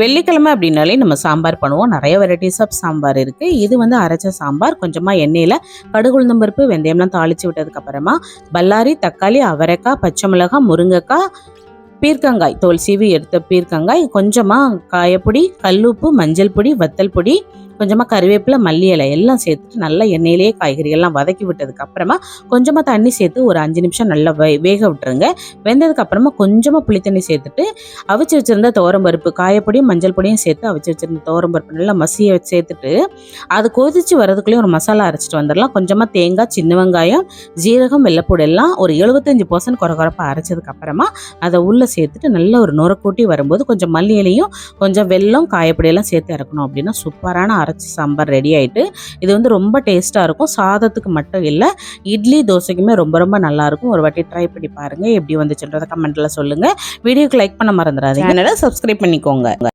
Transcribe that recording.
வெள்ளிக்கிழமை அப்படின்னாலே நம்ம சாம்பார் பண்ணுவோம். நிறைய வெரைட்டிஸ் ஆஃப் சாம்பார் இருக்குது இது வந்து அரைச்ச சாம்பார். கொஞ்சமாக எண்ணெயில் கடுகுளுந்தம் பருப்பு வெந்தயம்லாம் தாளித்து விட்டதுக்கப்புறமா பல்லாரி தக்காளி அவரைக்காய் பச்சை மிளகாய் முருங்கைக்காய் பீர்க்கங்காய் தோல் சீவி எடுத்த பீர்க்கங்காய் கொஞ்சமாக காயப்பொடி கல்லுப்பு மஞ்சள் பொடி வத்தல் பொடி கொஞ்சமாக கருவேப்பிலை மல்லி இலை எல்லாம் சேர்த்துட்டு நல்லா எண்ணெயிலேயே காய்கறிகள்லாம் வதக்கி விட்டதுக்கு அப்புறமா கொஞ்சமாக தண்ணி சேர்த்து ஒரு அஞ்சு நிமிஷம் நல்லா வே வேக விட்டுருங்க. வெந்ததுக்கு அப்புறமா கொஞ்சமாக புளி தண்ணி சேர்த்துட்டு அவிச்சு வச்சிருந்த துவரம்பருப்பு காயப்பொடியும் மஞ்சள் பொடியும் சேர்த்து அவிச்சு வச்சிருந்த பருப்பு நல்லா மசிய வச்சு சேர்த்துட்டு அது கொதிச்சு வரதுக்குள்ளேயும் ஒரு மசாலா அரைச்சிட்டு வந்துடலாம். கொஞ்சமாக தேங்காய் சின்ன வெங்காயம் ஜீரகம் வெள்ளைப்பூடு எல்லாம் ஒரு எழுபத்தஞ்சு பர்சன்ட் குறகுறப்பாக அரைச்சதுக்கு அப்புறமா அதை உள்ளே சேர்த்துட்டு நல்ல ஒரு நுரக்கூட்டி வரும்போது கொஞ்சம் மல்லி இலையும் கொஞ்சம் வெல்லம் காயப்பொடியெல்லாம் சேர்த்து இறக்கணும் அப்படின்னா சூப்பரான அரைச்சி சாம்பார் ரெடி ஆயிட்டு இது வந்து ரொம்ப டேஸ்ட்டாக இருக்கும். சாதத்துக்கு மட்டும் இல்லை இட்லி தோசைக்குமே ரொம்ப ரொம்ப நல்லா இருக்கும் ஒரு வாட்டி ட்ரை பண்ணி பாருங்க. எப்படி வந்துச்சுன்றதை கமெண்ட்டில் சொல்லுங்கள் வீடியோக்கு லைக் பண்ண மறந்துடாதீங்க. சேனலை சப்ஸ்கிரைப் பண்ணிக்கோங்க.